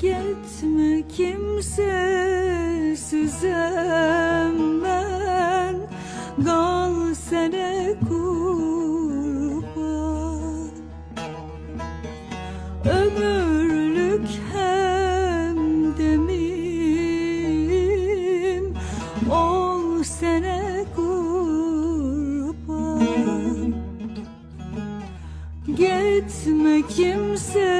Gitme kimsesizem ben. Kal sene kurban. Ömürlük hem demim Ol sene kurban. Gitme kimsesizem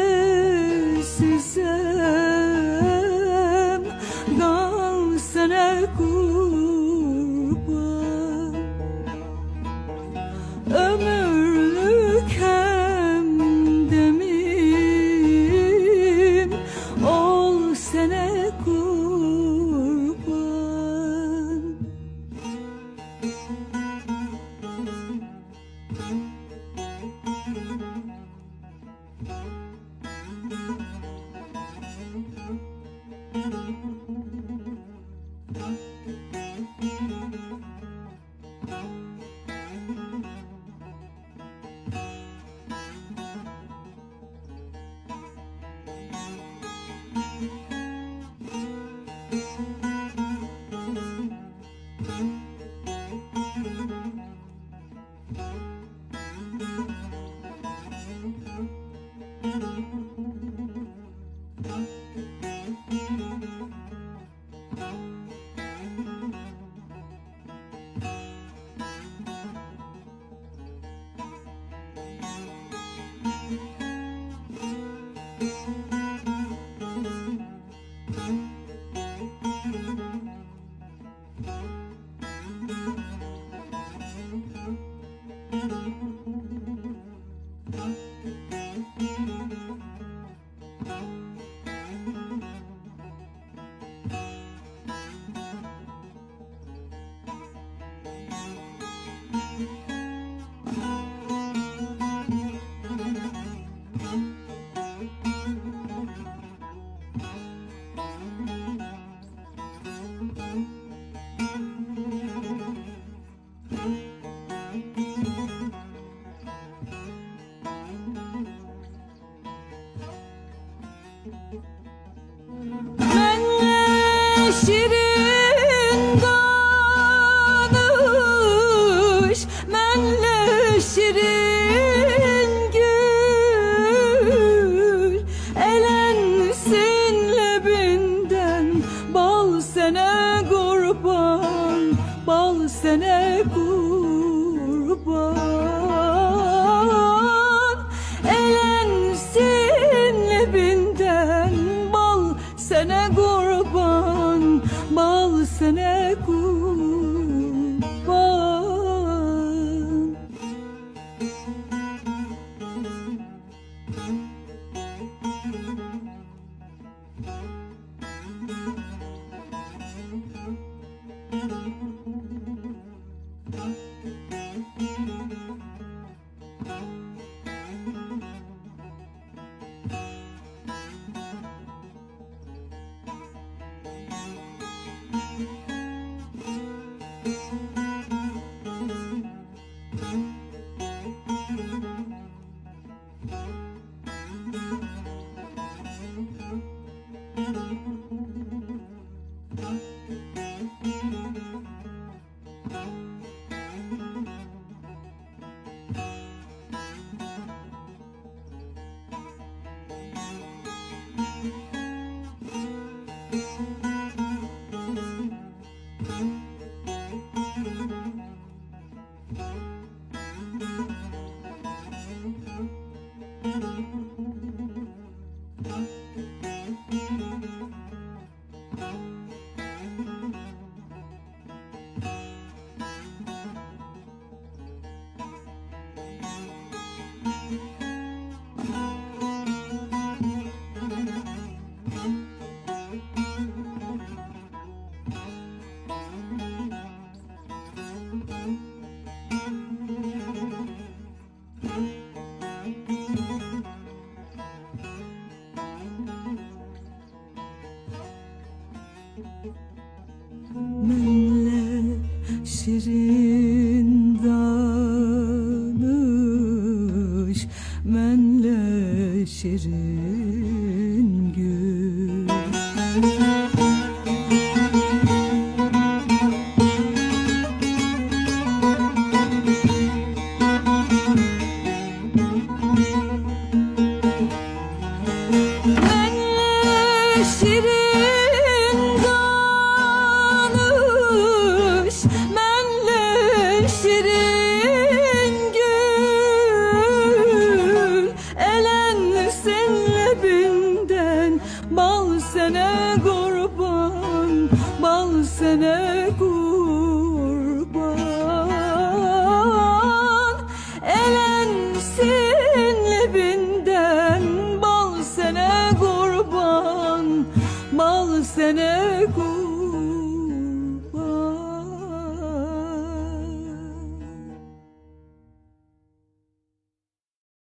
Benle sene kurban. Elensin lebinden Bal sene kurban. Bal sene kurban. Menle şirin danış Menle şirin gül. sene kurban. Elensin libinden bal sene kurban. Bal sene kurban.